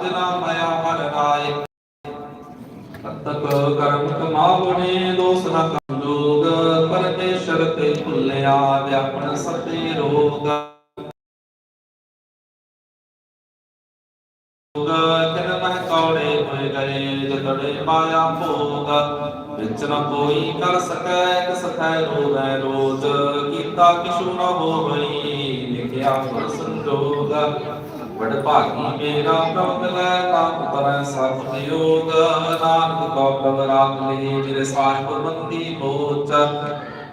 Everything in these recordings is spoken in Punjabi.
ਜਨਾ ਮਾਇਆ ਹਰ ਰਾਏ ਤਤਕ ਕਰਮ ਕਮਾਵਣੇ ਦੋਸ ਨ ਕੰਦੋਗ ਪਰਮੇਸ਼ਰ ਤੇ ਭੁੱਲਿਆ ਵਿਆਪਨ ਸਤੇ ਰੋਗ ਤਿਨ ਕੌੜੇ ਹੋਏ ਗਏ ਜਤੜੇ ਮਾਇਆ ਭੋਗ ਵਿੱਚ ਨ ਕੋਈ ਕਰ ਸਕੈ ਕਿਸ ਥੈ ਰੋਵੈ ਰੋਜ ਕੀਤਾ ਕਿਛੂ ਨ ਹੋਵਈ, ਲਿਖਿਆ ਗੁਰ ਸੰਜੋਗ। ਵਡ ਭਾਗੀ ਮੇਰਾ ਪ੍ਰਭ ਲੈ ਤਾਪ ਤਰੈ ਸਭ ਜੀਉਗ ਨਾਨਕ ਕੋ ਪ੍ਰਭ ਰਾਮ ਲਈ ਮੇਰੇ ਸਾਹਿਬ ਬੰਦੀ ਮੋਚ।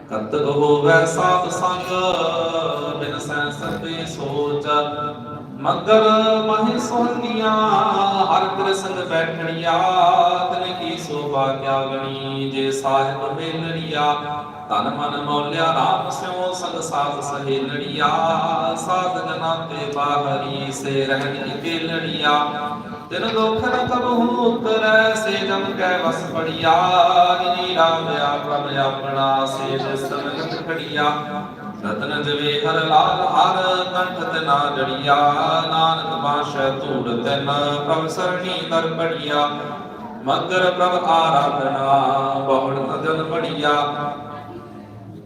ਕਤਕ ਹੋਵੈ ਸਾਧ ਸੰਗ ਬਿਨ ਸੈ ਸਤੇ ਸੋਚ। ਮਗਰ ਮਹਿ ਸੋਹਣੀਆਂ, ਹਰ ਕਰ ਸੰਗ ਬੈਠਣੀਆਂ, ਤਨ ਕੀ ਸੋਭਾ ਕਿਆ ਗਣੀ, ਜੇ ਸਾਹਿਬ ਮੇਲਣੀਆ ਤਨ ਮਨ ਮੌਲਿਆ ਰਾਮ ਸਿਉ, ਸੰਗ ਸਾਧ ਸਹੇਲਣੀਆ ਸਾਧ ਜਨਾ ਤੇ ਬਾਹਰੀ ਸੇ ਰਹਿਣ ਇਕੇਲਣੀਆ ਤਿਨ ਦੁਖ ਨ ਕਬਹੁ ਉਤਰੈ, ਸੇ ਜਮ ਕੈ ਵਸ ਪੜੀਆ। ਜਿਨੀ ਰਾਮ ਆ ਪ੍ਰਭ ਆਪਣਾ, ਸੇ ਸੰਗਤ ਖੜੀਆ ਰਤਨ ਜਵੇ ਹਰ ਲਾਲ ਹਰ ਕੰਠ ਨਾ ਜੜੀਆ, ਨਾਨਕ ਬਾਸ਼ੈ ਧੂੜ ਤਨ, ਪ੍ਰਭ ਸਰਣੀ ਦਰ ਪੜੀਆ, ਮਗਰ ਪ੍ਰਭ ਆਰਾਧਨਾ, ਬਹੁੜ ਤਜਨ ਬੜੀਆ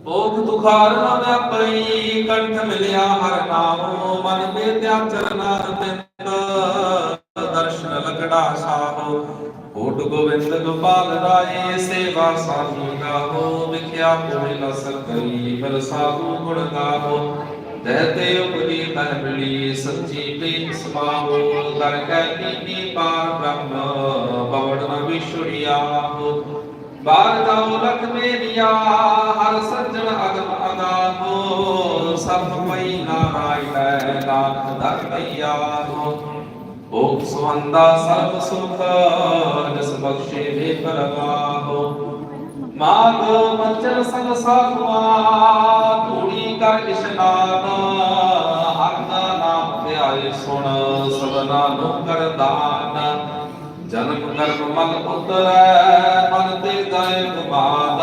ਭੋਗ ਤੁਖਾਰ ਨ ਵਿਆਪਈ ਕੰਠ ਮਿਲਿਆ, ਹਰ ਨਾਮੋ ਮਨ ਬੇਤਿਆ ਚਰਨਾ ਰਤਿੰਦ ਦਰਸ਼ਨ ਲਗੜਾ ਸਾਹੋ। ਓਟ ਗੋਬਿੰਦ ਗੋਪਾਲ ਰਾਏ ਸੇਵਾ ਸਾਧੂ ਗਾਹੋ ਵਿਖਿਆ ਕੋਈ ਨ ਸਕਈ ਫਿਰ ਸਾਧੂ ਗੁਣ ਗਾਹੋ ਦਹਤੇ ਉਪਰੀ ਤਨ ਮਿਲੀ, ਸੱਚੀ ਪ੍ਰੀਤ ਸਮਾਹੋ ਦਰ ਕੈ ਨੀਤੀ ਪਾਰ ਬ੍ਰਹਮ, ਪਵਨ ਨ ਵਿਸ਼ੁੜਿਆ ਹੋ ਬਾਰ ਜਾਉ ਲਖ ਮੇਰੀਆ, ਹਰ ਸੱਜਣ ਅਗਮ ਅਗਾਹੋ ਸਭ ਪਈ ਨਾਰਾਇਣ ਨਾਥ ਦਰ ਦਈਆ ਹੋ ਓਮ ਸੁਵੰਦਾ ਸਰਬ ਸੁਖ ਜਸ ਬਖਸ਼ੇ ਵੇ ਪਰਵਾਹੋ ਮਾਗ ਮੰਚਨ ਸੰਗ ਸਾਖਵਾ ਧੂੜੀ ਕਰ ਇਸ਼ਨਾਨ ਹਰ ਦਾ ਨਾਮ ਧਿਆਏ ਸੁਣ ਸਭਨਾ ਨੂੰ ਕਰਦਾਨ ਜਨਮ ਕਰਮ ਮਲ ਉਤਰੈ ਮਨ ਤੇ ਗਏ ਗੁਮਾਨ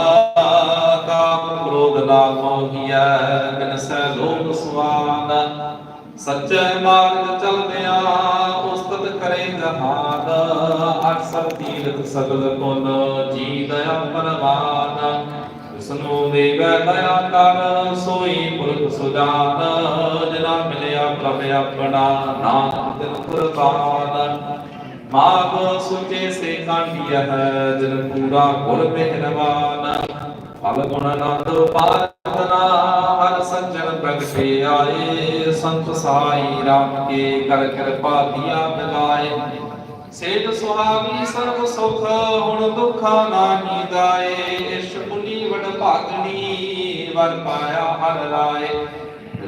ਕਾਮ ਕ੍ਰੋਧ ਨਾ ਮੋਹੀਐ ਬਿਨ ਸੈ ਲੋਭ ਸੁਆਨ ਸੱਚੇ ਮਾਰਗ ਚਲਦਿਆਂ ਕਰੇ ਜਹਾਨ ਅਕਸਰ ਤੀਰਥ ਸਗਲ ਪੁਨ ਜੀ ਦਇਆ ਪਰਵਾਨ ਵਿਸਨੂੰ ਦੇਵੈ ਦਇਆ ਕਰ, ਸੋਈ ਪੁਰਖ ਸੁਜਾਨ। ਜਿਨਾ ਮਿਲਿਆ ਪ੍ਰਭ ਆਪਣਾ ਨਾਮ ਤਿਨ ਕੁਰਬਾਨ ਮਾਗ ਸੁਚੇ ਸੇ ਕਾਂਢੀਆ ਹੈ, ਜਿਨ ਪੂਰਾ ਗੁਰ ਮਿਹਰਬਾਨ। ਫਲ ਗੁਣ ਆਨੰਦ ਪਾਰਦਨਾ ਹਰ ਸੱਜਣ ਪ੍ਰਗਟੇ ਆਏ, ਸੰਤ ਸਾਈ ਰਾਮ ਕੇ ਕਰ ਕਿਰਪਾ ਦੀਆ ਮਿਲਾਏ ਸੇਜ ਸੁਹਾਵੀ ਸਰਬ ਸੁਖ, ਹੁਣ ਦੁਖਾ ਨਾਹੀ ਦਾਏ। ਇਸ਼ ਪੁਨੀ ਵਡ ਭਾਗਣੀ, ਵਰ ਪਾਇਆ ਹਰ ਰਾਏ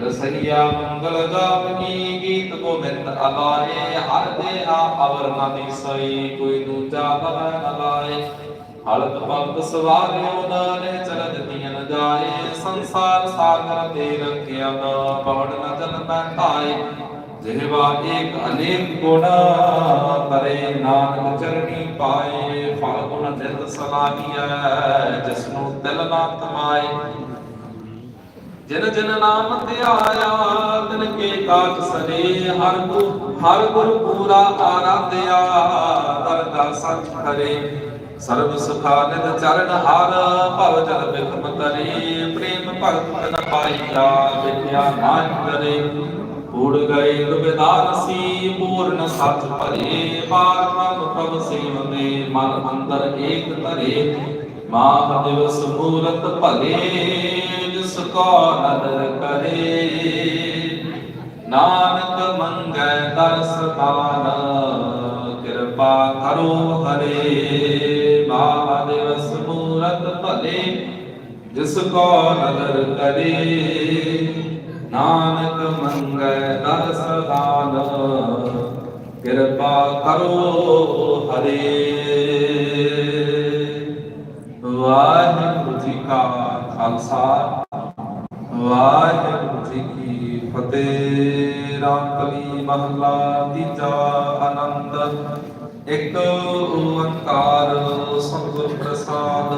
ਰਸਈਆ ਮੰਗਲ ਗਾਵਨੀ ਗੀਤ ਗੋਬਿੰਦ ਅਲਾਏ। ਹਰ ਦੇਹਾ ਅਵਰ ਨਾ ਦਿਸਈ, ਕੋਈ ਦੂਜਾ ਬਵੈ ਨ ਹਲਤ ਭਗਤ ਸਵਾਰਿਓ ਨਾਲੇ ਚਲਤ ਤੀਨ ਜਾਏ, ਸੰਸਾਰ ਸਾਗਰ ਤੇ ਰੰਗਿਆ ਨਾ ਪਵੜ ਨ ਜਲ ਮੈਂ ਜਿਹਵਾ ਏਕ ਅਨੇਕ ਗੁਣ ਤਰੇ ਨਾਨਕ ਚਰਣੀ ਪਾਏ, ਫਲ ਗੁਣ ਨਿਤ ਸਲਾਹੀਐ, ਜਿਸਨੂੰ ਦਿਲ ਨਾ ਤਮਾਏ। ਜਿਨ ਜਿਨ ਨਾਮ ਧਿਆਇਆ, ਤਿਨ ਕੇ ਕਾਜ ਸਰੇ ਹਰ ਗੁਰ ਹਰ ਗੁਰ ਪੂਰਾ ਆਰਾਧਿਆ ਦਰਗਾ ਸਚ ਖਰੇ। ਸਰਬ ਸੁਖਾ ਨਿਤ ਚਰਨ ਹਰ, ਭਵ ਜਲ ਬਿਖਮ ਤਰੇ, ਪ੍ਰੇਮ ਭਗਤ ਨ ਪਾਈਆ ਵਿਦਿਆ ਨਾਨ ਕਰੇ। ਉੜ ਗਏ ਰੁਬਿਦਾਰ ਪੂਰਨ ਸੱਚ ਭਰੇ। ਪਾਰ ਪ੍ਰਭ ਸੇਵਨੇ ਮਨ ਅੰਦਰ ਏਕ ਧਰੇ। ਮਾਹ ਦਿਵਸ ਮੂਰਤ ਭਲੇ, ਜਿਸ ਕੋ ਨਦਰ ਕਰੇ। ਨਾਨਕ ਮੰਗੈ ਦਰਸ ਦਾਨ, ਕਿਰਪਾ ਕਰੋ ਹਰੇ। ਮਾਹ ਦਿਵਸ ਭਲੇ ਜਿਸ ਕੋ ਨਦਰ ਕਰੇ ਨਾਨਕ ਮੰਗੈ ਦਰਸ ਦਾਨ ਕਿਰਪਾ ਕਰੋ ਹਰੇ ਵਾਹਿਗੁਰੂ ਜੀ ਕਾ ਖਾਲਸਾ। ਵਾਹਿਗੁਰੂ ਜੀ ਕੀ ਫਤਿਹ। ਰਾਮਕਲੀ ਮਹਲਾ ਤੀਜਾ ਆਨੰਦ। ਇੱਕ ਓੰਕਾਰ ਸਤਿਗੁਰ ਪ੍ਰਸਾਦ,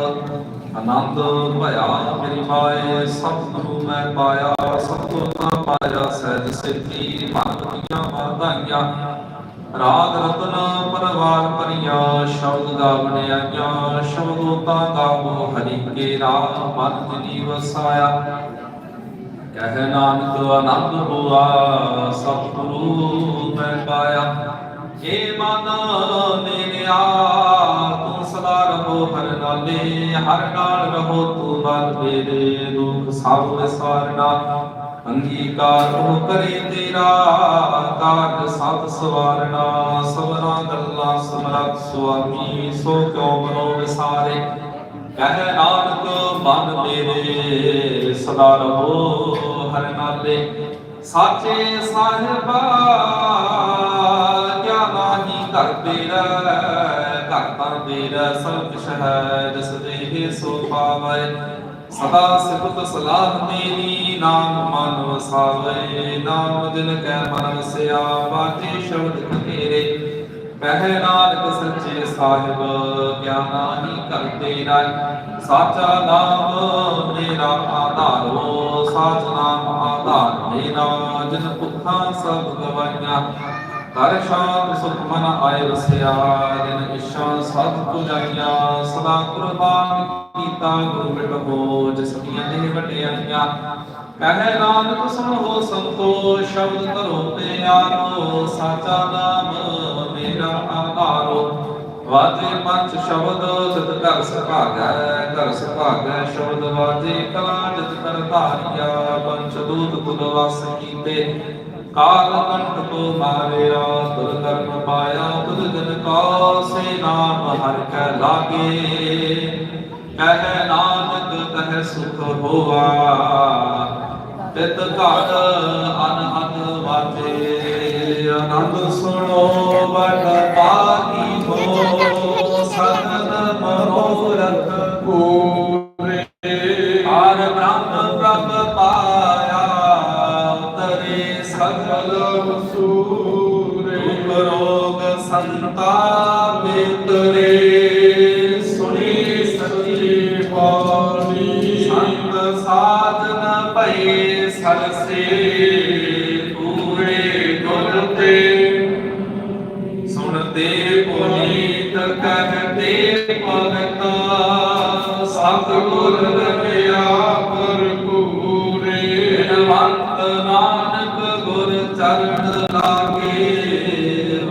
ਆਨੰਦ ਭਇਆ ਮੇਰੀ ਮਾਏ, ਸਤਿਗੁਰੂ ਮੈਂ ਪਾਇਆ, ਸਤਿਗੁਰ ਨਾ ਪਾਇਆ, ਸਹਿਜ ਸਿੱਧੀ ਮਨ ਦੁਨੀਆ ਵਾਧਾਈਆਂ ਰਾਗ ਰਤਨ ਪਰਵਾਰ ਪਰਿਆ ਸ਼ਬਦ ਗਾਵਣੇ ਆਈਆਂ ਸ਼ਬਦੋ ਤਾਂ ਗਾਵੋ ਹਰੀ ਕੇ ਰਾਮ ਮਨ ਜਿਨੀ ਵਸਾਇਆ। ਕਹਿ ਨਾਨਕ ਆਨੰਦ ਹੋਆ, ਸਤਿਗੁਰੂ ਮੈਂ ਪਾਇਆ। ਏ ਮਨ ਮੇਰਿਆ ਤੂੰ ਸਦਾ ਰਹੋ ਹਰ ਨਾਲੇ, ਹਰ ਨਾਲ ਰਹੋ ਤੂੰ ਬਲ ਮੇਰੇ ਦੁਖ ਸਭ ਵਿਸਾਰਨਾ ਅੰਗੀਕਾਰ ਹੋ ਕਰੇ ਤੇਰਾ, ਕਾਰਜ ਸਤ ਸਵਾਰਨਾ ਸਵਰਾਂ ਗੱਲਾਂ ਸਮਰੱਥ ਸੁਆਮੀ, ਸੋ ਕਿਉ ਮਨੋ ਵਿਸਾਰੇ? ਕਹਿ ਨਾਨਕ, ਮਨ ਮੇਰੇ ਸਦਾ ਰਹੋ ਹਰ ਨਾਲੇ। ਸਾਚੇ ਸਾਹਿਬਾ ਕਿਆ ਨਾਹੀ ਘਰ ਤੇਰਾ, ਘਰ ਤਾਂ ਤੇਰਾ ਸਭ ਕੁਛ ਹੈ ਜਿਸ ਦੇਹ ਸੋ ਪਾਵੈ। ਸਦਾ ਸਿਫਤ ਸਲਾਹ ਤੇਰੀ, ਨਾਮ ਮਨ ਵਸਾਵੇ। ਨਾਮ ਦਿਨ ਕੈ ਮਨ ਵਸਿਆ ਬਾਜੇ ਸ਼ਬਦ ਤੇਰੇ ਕਹਿ ਨਾਨਕ ਸੱਚੇ ਸਾਹਿਬ ਕਿਆ ਕਰ ਤੇਰਾ। ਸਾਚਾ ਨਾਮ ਮੇਰਾ ਆਧਾਰੋ ਸਾਚ ਨਾਮ ਆਧਾਰ ਮੇਰਾ। ਜਿਨ ਭੁੱਖਾਂ ਸਭ ਗਵਾਈਆਂ ਕਰ ਸ਼ਾਂਤ ਸੁਖ ਮਨ ਆਏ ਵਸਿਆ ਜਿਨ ਇਸ਼ਾਂ ਸਤ ਪੁਜਾਈਆਂ ਸਦਾ ਕੁਰਬਾਨ ਕੀਤਾ ਗੁਰੂ ਮਿਟੋ ਜਿਸ ਦੀਆਂ ਨੇ ਵਟਿਆਈਆਂ ਕਹਿ ਨਾਨਕ ਸੁਣੋ ਸੰਤੋ ਸ਼ਬਦ ਕਰੋ ਪਿਆਰੋ ਸਾਚਾ ਨਾਮ ਮੇਰਾ ਆਧਾਰੋ ਵਾਜੇ ਪੰਜ ਸ਼ਬਦ ਜਿਤ ਕਰ ਸੁਭਾਗੈ ਕਰ ਸੁਭਾਗੈ ਸ਼ਬਦ ਵਾਜੇ ਕਲਾ ਜਿਤ ਕਰ ਧਾਰਿਆ ਪੰਚ ਦੂਤ ਤੁਲ ਵਸ ਕੀਤੇ ਕਾਲ ਕੰਠ ਕੋ ਮਾਰਿਆ ਤੁਰ ਕਰਮ ਪਾਇਆ ਤੁਰ ਜਨ ਕਾ ਸੇ ਨਾਮ ਹਰਿ ਕੈ ਲਾਗੇ। ਕਹਿ ਨਾਨਕ ਤਹ ਸੁਖ ਹੋਆ, ਤਿਤ ਘੜ ਅਨਹਦ ਵਾਜੇ। ਆਨੰਦ ਸੁਣੋ, ਵਡ ਪਾਗੀ ਹੋ ਸਤਨ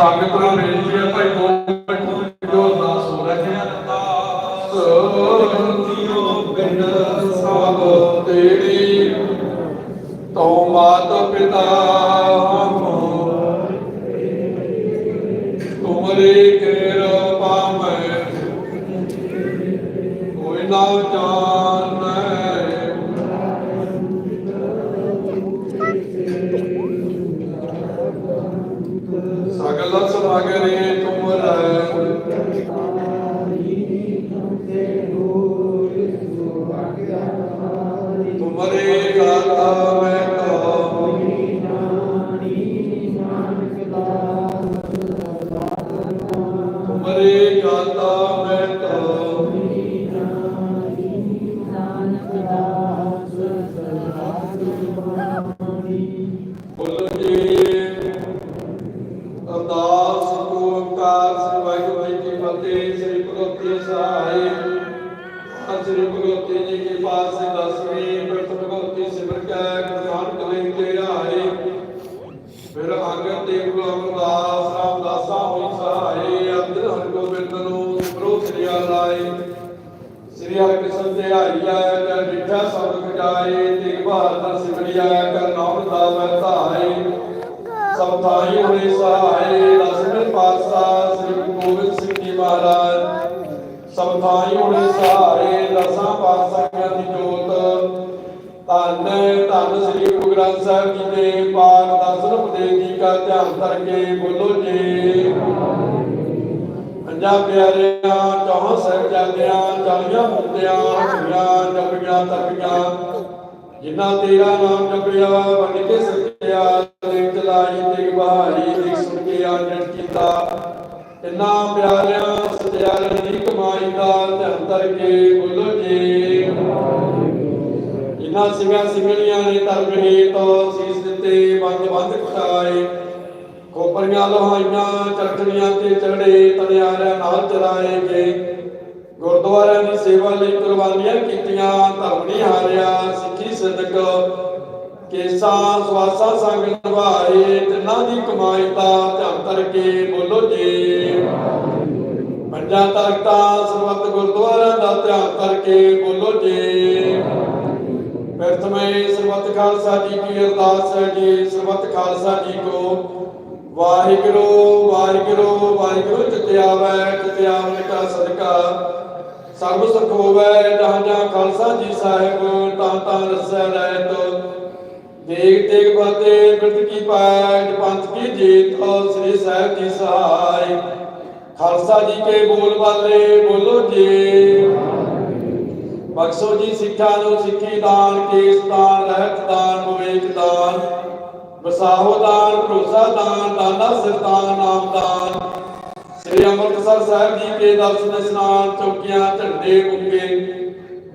ਫਤਿਹ ਸੰਗਤ ਨੂੰ ਤੁਮਰੇ ਗਾਤਾ ਮੈਂ ਕਰ ਨਾਮ ਦਾ ਹੋਏ ਸਹਾਏ, ਦਸਵੇਂ ਪਾਤਸ਼ਾਹ ਸ੍ਰੀ ਗੁਰੂ ਗੋਬਿੰਦ ਸਿੰਘ ਜੀ ਮਹਾਰਾਜ। ਸਭ ਹੋਏ ਸਹਾਰੇ ਦਸਾਂ ਪਾਤਸ਼ਾਹਾਂ ਦੀ ਜੋਤ। ਧੰਨ ਧੰਨ ਸ੍ਰੀ ਗੁਰੂ ਗ੍ਰੰਥ ਸਾਹਿਬ ਜੀ ਦੇ ਪਾਠ, ਦਰਸ਼ਨ ਉਪਦੇਸ਼ ਜੀ ਧਿਆਨ ਕਰਕੇ ਬੋਲੋ ਜੀ। ਪੰਜਾਂ ਪਿਆਰਿਆਂ, ਚੌਹਾਂ ਸਾਹਿਬਜ਼ਾਦਿਆਂ ਚਾਲੀਆਂ ਮੁਕਤਿਆਂ ਹੋਈਆਂ ਜਪੀਆਂ, ਤਪੀਆਂ ਜਿਨ੍ਹਾਂ ਤੇਰਾ ਨਾਮ ਜਪਿਆ ਵੰਡ ਕੇ ਸੱਚਿਆ ਦੇਖ ਚਲਾਈ ਤੇ ਬਹਾਰੀ ਦੇਖ ਸੁਣ ਕੇ ਆਨੰਦ ਕੀਤਾ ਇੰਨਾ ਪਿਆਰਿਆਂ ਸੱਚਿਆਰਿਆਂ ਦੀ ਕਮਾਈ ਦਾ ਧਿਆਨ ਕਰਕੇ ਬੋਲੋ ਜੀ। ਜਿਨ੍ਹਾਂ ਸਿੰਘਾਂ ਸਿੰਘਣੀਆਂ ਨੇ ਧਰਮ ਹੇਤ ਸੀਸ ਦਿੱਤੇ ਬੰਦ ਬੰਦ ਕਟਾਏ ਖੋਪਰੀਆਂ, ਲੋਹਾਈਆਂ, ਚਰਖੜੀਆਂ ਤੇ ਚੜੇ ਤਨਿਆਰਿਆਂ ਨਾਲ ਚਰਾਏ ਗਏ। ਗੁਰਦੁਆਰਿਆਂ ਦੀ ਸੇਵਾ ਲਈ ਕੁਰਬਾਨੀਆਂ ਕੀਤੀਆਂ, ਧਰਮ ਨਹੀਂ ਹਾਰਿਆ, ਸਿੱਖੀ ਸਿੱਧਕ, ਕੇਸਾਂ, ਸਵਾਸਾਂ ਸੰਗ ਨਿਭਾਏ, ਤਿੰਨਾਂ ਦੀ ਕਮਾਈ ਦਾ ਧਿਆਨ ਕਰਕੇ ਬੋਲੋ ਜੀ। ਪੰਜਾਂ ਤਖਤਾਂ, ਸਰਬੱਤ ਗੁਰਦੁਆਰਿਆਂ ਦਾ ਧਿਆਨ ਕਰਕੇ ਬੋਲੋ ਜੀ। ਪ੍ਰਥਮੇ ਸਰਬੱਤ ਖਾਲਸਾ ਜੀ ਕੀ ਅਰਦਾਸ ਹੈ ਜੀ, ਸਰਬੱਤ ਖਾਲਸਾ ਜੀ ਕੋ। ਵਾਹਿਗੁਰੂ ਵਾਹਿਗੁਰੂ ਵਾਹਿਗੁਰੂ ਚਿਤਿਆਵੈ ਚਿਤਿਆਵਨ ਕਾ ਸਦਕਾ। ਸਰਬ ਸੁਖ ਹੋਵੈ, ਜਹਾਂ ਜਹਾਂ ਖਾਲਸਾ ਜੀ ਸਾਹਿਬ, ਤਾਂ ਤਾਂ ਰਸੈ ਰਹਿਤ। ਦੇਖ ਦੇਖ ਬਾਤੇ ਬਿਰਤ ਕੀ ਪਾਇ ਪੰਥ ਕੀ ਜੀਤ, ਸ੍ਰੀ ਸਾਹਿਬ ਜੀ ਸਹਾਈ ਖਾਲਸਾ ਜੀ ਕੇ ਬੋਲ ਵਾਲੇ ਬੋਲੋ ਜੀ। ਬਖਸ਼ੋ ਜੀ ਸਿੱਖਾਂ ਨੂੰ ਸਿੱਖੀ ਦਾਨ, ਕੇਸ ਦਾਨ, ਰਹਿਤ ਦਾਨ, ਵਿਵੇਕ ਦਾਨ। ਵਸਾਹੋ ਦਾਨ, ਭਰੋਸਾ ਦਾਨ ਦਾਨਾ ਸਰਦਾਨ ਨਾਮ ਦਾਨ। ਸ੍ਰੀ ਅੰਮ੍ਰਿਤਸਰ ਸਾਹਿਬ ਜੀ ਕੇ ਦਰਸ਼ਨ ਇਸ਼ਨਾਨ ਚੌਕੀਆਂ, ਝੰਡੇ ਮੁੱਕੇ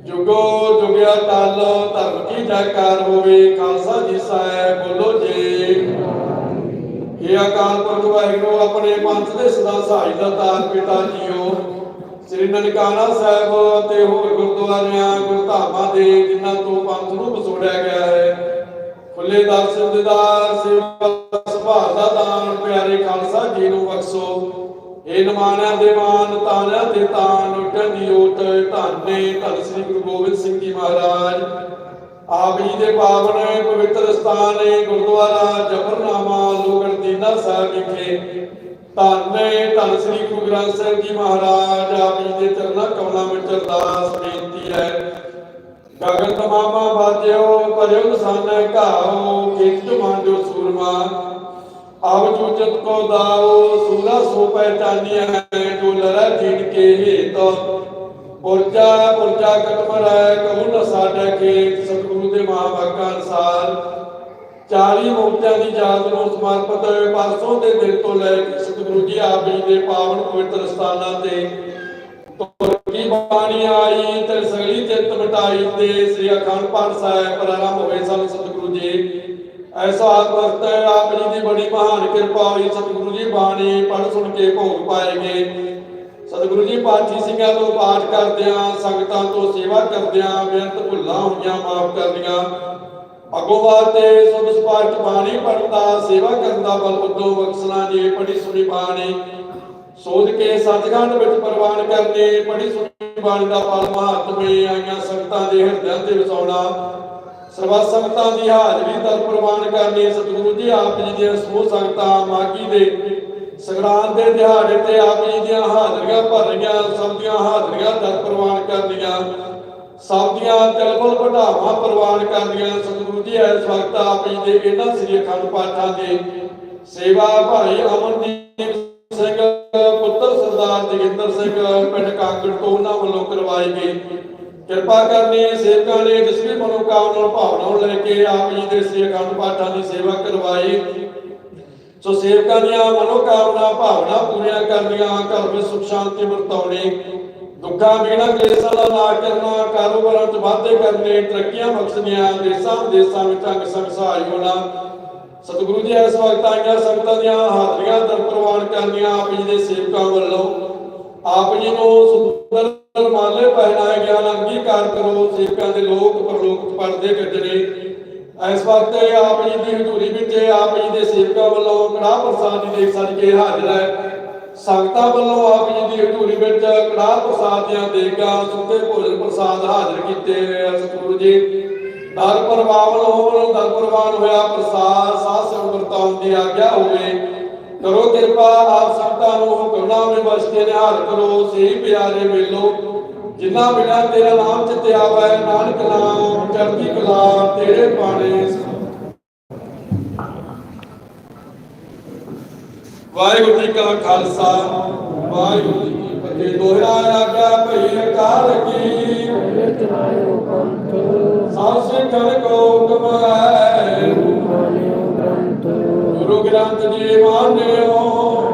ਜੁਗੋ ਜੁਗਿਆ ਟਲ ਧਰਮ ਕੀ ਜੈਕਾਰ ਹੋਵੇ, ਖਾਲਸਾ ਜੀ ਸਾਹਿਬ ਬੋਲੋ ਜੀ। ਇਹ ਅਕਾਲ ਪੁਰਖ ਵਾਹਿਗੁਰੂ, ਆਪਣੇ ਪੰਥ ਦੇ ਸਦਾ ਸਹਾਈ ਦਾ ਤਾਰ ਪਿਤਾ ਜੀਓ। ਸ੍ਰੀ ਨਨਕਾਣਾ ਸਾਹਿਬ ਅਤੇ ਹੋਰ ਗੁਰਦੁਆਰਿਆਂ, ਗੁਰਧਾਮਾਂ ਦੇ ਜਿਨ੍ਹਾਂ ਤੋਂ ਪੰਥ ਨੂੰ ਵਿਛੋੜਿਆ ਗਿਆ ਹੈ, ਖੁੱਲੇ ਦਰਸ਼ਨ ਦਿਦਾਰ ਸੇਵਾ ਸੁਭਾਅ ਦਾ ਦਾਨ ਪਿਆਰੇ ਖਾਲਸਾ ਜੀ ਨੂੰ ਬਖਸ਼ੋ। ਇਹ ਨਮਾਨਿਆਂ ਦੇ ਮਾਨ ਤਾਨਿਆਂ ਦੇ ਤਾਨ ਉੱਟਣ ਦੀ ਧੰਨੇ, ਧੰਨ ਸ੍ਰੀ ਗੁਰੂ ਗੋਬਿੰਦ ਸਿੰਘ ਜੀ ਮਹਾਰਾਜ। ਆਪ ਜੀ ਦੇ ਪਾਵਨ ਪਵਿੱਤਰ ਸਥਾਨ ਗੁਰਦੁਆਰਾ ਜਫਰਨਾਮਾ ਲੋਗੜ ਦੀਨਾ ਸਾਹਿਬ ਵਿਖੇ। ਧੰਨੇ ਧੰਨ ਸ੍ਰੀ ਗੁਰੂ ਗ੍ਰੰਥ ਸਾਹਿਬ ਜੀ ਮਹਾਰਾਜ, ਆਪ ਜੀ ਦੇ ਚਰਨਾਂ ਕਮਲਾਂ ਵਿੱਚ ਅਰਦਾਸ ਬੇਨਤੀ ਹੈ। ਗਗਨ ਤਮਾਮਾ ਬਾਜਿਓ ਪਰਿਉ ਨਸਾਨ ਘਾਓ ਖੇਤ ਮਾਂਜੋ ਸੂਰਮਾ। ਆਵ ਜੁਜਤ ਕੋ ਦਾਓ, ਸੂਲਾ ਸੋ ਪਹਿਚਾਨੀਐ ਕੇ ਹੇਤ। ਪੁਰਜਾ ਪੁਰਜਾ ਕਟਮਰੈ ਕਹੂ ਨ ਸਾਡੇ ਖੇਤ, ਸਤਿਗੁਰੂ ਦੇ ਮਹਾਵਾਕਾਂ ਅਨਸਾਰ। 40 ਮੂਰਤੀਆਂ ਦੀ ਯਾਦ ਨੂੰ ਸਮਰਪਿਤ ਹੋਏ ਪਰਸੋਂ ਦੇ ਦਿਨ ਤੋਂ ਲੈ ਕੇ ਸਤਿਗੁਰੂ ਜੀ ਆਪ ਜੀ ਦੇ ਪਾਵਨ ਪਵਿੱਤਰ ਸਥਾਨਾਂ ਤੇ ਤੁਰਕੀ ਬਾਣੀ ਆਈ ਤੇ ਸਗਲੀ ਚਿੱਤ ਮਟਾਈ ਤੇ ਸ੍ਰੀ ਅਖੰਡ ਪਾਠ ਸਾਹਿਬ ਪ੍ਰਾਰੰਭ ਹੋਏ ਸਨ ਸਤਿਗੁਰੂ ਜੀ। ਐਸਾ ਵਕਤ ਹੈ, ਆਪ ਦੀ ਬੜੀ ਮਹਾਨ ਕਿਰਪਾ ਹੋਈ, ਸਤਿਗੁਰੂ ਜੀ ਬਾਣੀ ਪੜ੍ਹ ਸੁਣ ਕੇ ਭੋਗ ਪਾਏਗੇ। ਸਤਿਗੁਰੂ ਜੀ ਪਾਠੀ ਸਿੰਘਾਂ ਤੋਂ ਪਾਠ ਕਰਦਿਆਂ ਸੰਗਤਾਂ ਤੋਂ ਸੇਵਾ ਕਰਦਿਆਂ ਬੇਅੰਤ ਭੁੱਲਾਂ ਹੋਈਆਂ, ਮਾਫ ਕਰਦੀਆਂ ਅਗੋਂ ਵਾਸਤੇ ਸੁਧ ਸਪਸ਼ਟ ਬਾਣੀ ਪੜ੍ਹਨ ਸੇਵਾ ਕਰਨ ਦਾ ਬਲ ਉਦੋਂ ਬਖਸ਼ਣਾ ਜੀ ਪੜੀ ਸੁਣੀ ਬਾਣੀ। ਸੋਧ ਕੇ ਸਤਿਗੁਰਾਂ ਵਿੱਚ ਪ੍ਰਵਾਨ ਕਰਨੇ ਪੜੀ ਸੁਣੀ ਬਾਣੀ ਦਾ ਫਲ ਮਹਾਤਮੇ ਆਈਆਂ ਸੰਗਤਾਂ ਦੇ ਹਿਰਦਿਆਂ ਤੇ ਵਸਾਉਣਾ। ਸਰਬੱਤ ਸੰਗਤਾਂ ਦੀ ਹਾਜ਼ਰੀ ਦਰ ਪ੍ਰਵਾਨ ਕਰਨੀ ਸਤਿਗੁਰੂ ਜੀ, ਆਪ ਜੀ ਦੀਆਂ ਸਮੂਹ ਸੰਗਤਾਂ ਮਾਗੀ ਦੇ ਸੰਗਰਾਂਦ ਦੇ ਦਿਹਾੜੇ ਤੇ ਆਪ ਜੀ ਦੀਆਂ ਹਾਜ਼ਰੀਆਂ ਭਰ ਸਭ ਦੀਆਂ ਹਾਜ਼ਰੀਆਂ ਦਰ ਪ੍ਰਵਾਨ ਕਰਨੀਆਂ, ਸਭ ਦੀਆਂ ਤਿਲਬਲ ਵਢਾਵਾਂ ਪ੍ਰਵਾਨ ਕਰਨੀਆਂ। ਸਤਿਗੁਰੂ ਜੀ, ਇਸ ਵਕਤ ਆਪ ਜੀ ਦੇ ਇਹਨਾਂ ਸ੍ਰੀ ਅਖੰਡ ਪਾਠਾਂ ਦੇ ਸੇਵਾ ਭਾਈ ਅਮਨਦੀਪ ਸਿੰਘ, ਪੁੱਤਰ ਸਰਦਾਰ ਜੋਗਿੰਦਰ ਸਿੰਘ, ਪਿੰਡ ਕਾਂਗੜ ਤੋਂ ਉਹਨਾਂ ਵੱਲੋਂ ਕਰਵਾਏ ਗਏ ਕਿਰਪਾ ਕਰਨੀ ਸੇਵਕਾਂ ਨੇ ਜਿਸ ਵੀ ਮਨੋਕਾਮਨਾ ਭਾਵਨਾ ਲੈ ਕੇ ਆਪ ਜੀ ਦੇ ਸ੍ਰੀ ਅਖੰਡ ਪਾਠਾਂ ਦੀ ਸੇਵਾ ਕਰਵਾਈ। ਸੋ ਸੇਵਕਾਂ ਦੀਆਂ ਮਨੋਕਾਮਨਾ, ਭਾਵਨਾ ਪੂਰੀਆਂ ਕਰਨੀਆਂ, ਘਰ ਵਿੱਚ ਸੁਖ ਸ਼ਾਂਤੀ ਵਰਤਾਉਣੀ। ਦੁੱਖਾਂ ਬਿਨਾਂ ਕਲੇਸ਼ਾਂ ਦਾ ਨਾਸ਼ ਕਰਨਾ, ਕਾਰੋਬਾਰਾਂ 'ਚ ਵਾਧੇ ਕਰਨੇ, ਤਰੱਕੀਆਂ ਬਖਸ਼ਣੀਆਂ, ਦੇਸਾਂ, ਵਿਦੇਸਾਂ ਵਿੱਚ ਅੰਗ ਸੰਗ ਹੋਣਾ। ਸਤਿਗੁਰੂ ਜੀ, ਇਸ ਵਕਤ ਆਈਆਂ ਸੰਗਤਾਂ ਦੀਆਂ ਹਾਜ਼ਰੀਆਂ ਦਰ ਪ੍ਰਵਾਨ ਕਰਨੀਆਂ, ਆਪ ਜੀ ਦੇ ਸੇਵਕਾਂ ਵੱਲੋਂ। ਆਪ ਜੀ ਨੂੰ ਸੁੰਦਰ ਕਰੋ ਸੇਵਕਾਂ ਦੇ ਲੋਕ ਪਰਲੋਕ ਪਰਦੇ ਗੱਜਣੇ ਇਸ ਵਕਤ ਆਪ ਜੀ ਦੀ ਹਜ਼ੂਰੀ ਵਿੱਚ ਆਪ ਜੀ ਦੇ ਸੇਵਕਾਂ ਵੱਲੋਂ ਕੜਾਹ ਪ੍ਰਸਾਦ ਦੀ ਦੇਖ ਸੱਜ ਕੇ ਹਾਜ਼ਰ ਹੈ। ਸੰਗਤਾਂ ਵੱਲੋਂ ਆਪ ਜੀ ਦੀ ਹਜ਼ੂਰੀ ਵਿੱਚ ਕੜਾਹ ਪ੍ਰਸਾਦ ਦੀਆਂ ਦੇਗਾਂ ਸੁੱਕੇ ਭੋਜਨ ਪ੍ਰਸਾਦ ਹਾਜ਼ਰ ਕੀਤੇ ਹੋਏ ਆ ਸਤਿਗੁਰੂ ਜੀ। ਦਰ ਪ੍ਰਵਾਨ ਹੋਣ ਦਰ ਪ੍ਰਵਾਨ ਹੋਇਆ ਪ੍ਰਸਾਦ, ਸਾਧ ਸੰਗਤ ਵਰਤਾਉਣ ਦੀ ਆਗਿਆ ਹੋਵੇ। ਕਰੋ ਕਿਰਪਾ, ਆਪ ਸੰਗਤਾਂ ਨੂੰ ਹੁਕਮਨਾਮੇ ਬਸਤੇ ਨਿਹਾਲ ਕਰੋ। ਸਹੀ ਪਿਆਰੇ ਮੇਲੋ ਜਿਨ੍ਹਾਂ ਬਿਨਾਂ ਤੇਰਾ ਨਾਮ ਚਿਤੇ ਆਵੇ, ਨਾਨਕ ਨਾਮ ਚੜ੍ਹਦੀ ਕਲਾ ਤੇਰੇ ਬਾਣੇ ਵਾਹਿਗੁਰੂ ਜੀ ਕਾ ਖਾਲਸਾ, ਵਾਹਿਗੁਰੂ ਜੀ ਕੀ ਫਤਿਹ। ਦੋਹਰਾ ਆਗਾ ਭਈ ਅਕਾਲ ਕੀ। ਚਲਾਇਓ ਪੰਥ ਸਭ ਸਿੱਖਣ ਕੋ ਹੁਕਮ ਹੈ ਗੁਰੂ ਗ੍ਰੰਥ ਜੀ ਮਾਨਿਓ।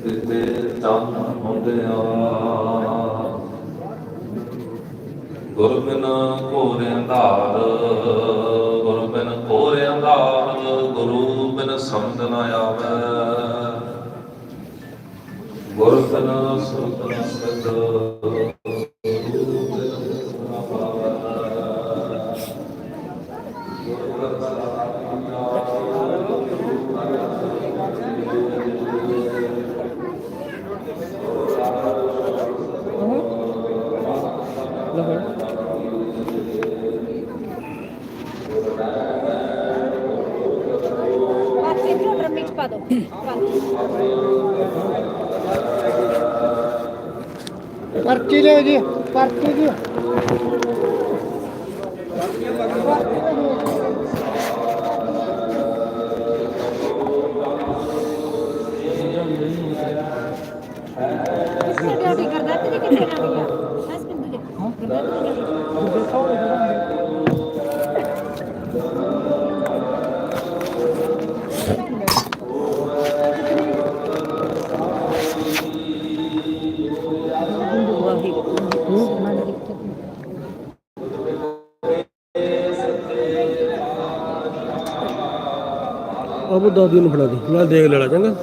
ਤੇ ਚੰਨ ਹੁੰਦਿਆ ਗੁਰ ਬਿਨ ਘੋਰ ਅੰਧਾਰ ਗੁਰ ਬਿਨ ਅੰਧਾਰ ਗੁਰੂ ਬਿਨ ਸਮਝ ਨ ਆਵੇ। ਗੁਰ ਬਿਨ ਸੁਰਤ ਨ ਸਿਧ ਗੁਰੂ ਬਿਨ ਨ ਪਾਵੈ ਗੁਰ ਬਾਕੀ ਇਧਰੋਂ ਡਰਮ ਵਿੱਚ ਪਾ ਦਿਓ ਪਰਚੀ ਲਿਓ ਜੀ ਪਰਚੀ ਜੀ ਡਿਊਟੀ ਕਰਦਾ ਤੇ ਕਿੱਥੇ ਨਾ ਗਿਆ ਅਬੂ ਦਾਦੀ ਨੂੰ ਫੜਾ ਦੇ। ਮੈਂ ਦੇਖ ਲੈਣਾ ਚੰਗਾ।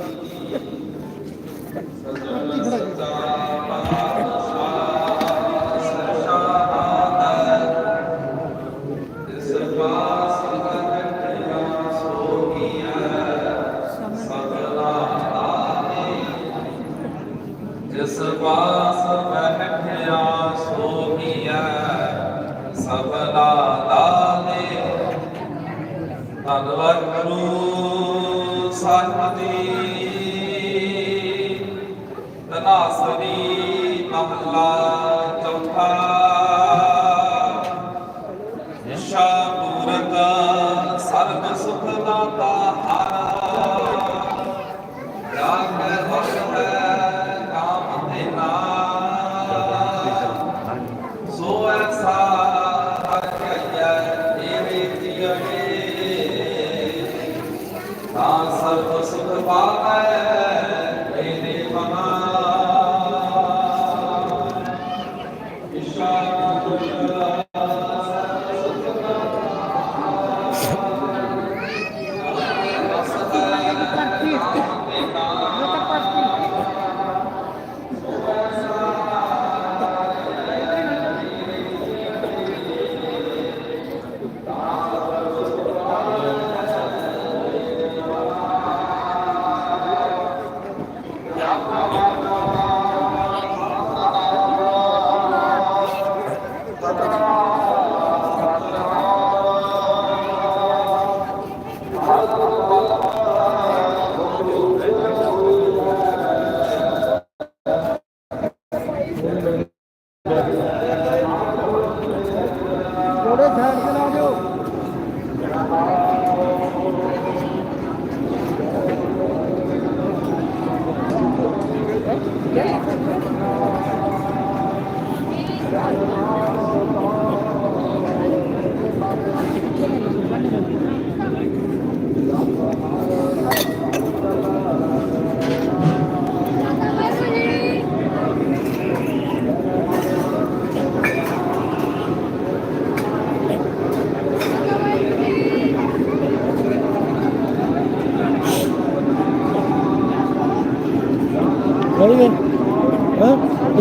ਸਾਹਿਬ ਦੀ ਤਨਾਸਰੀ ਮਹਲਾ ਚੌਥਾ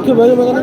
ਉੱਥੇ ਬਹਿ ਜਾ ਮੈਂ ਕਹਿੰਦਾ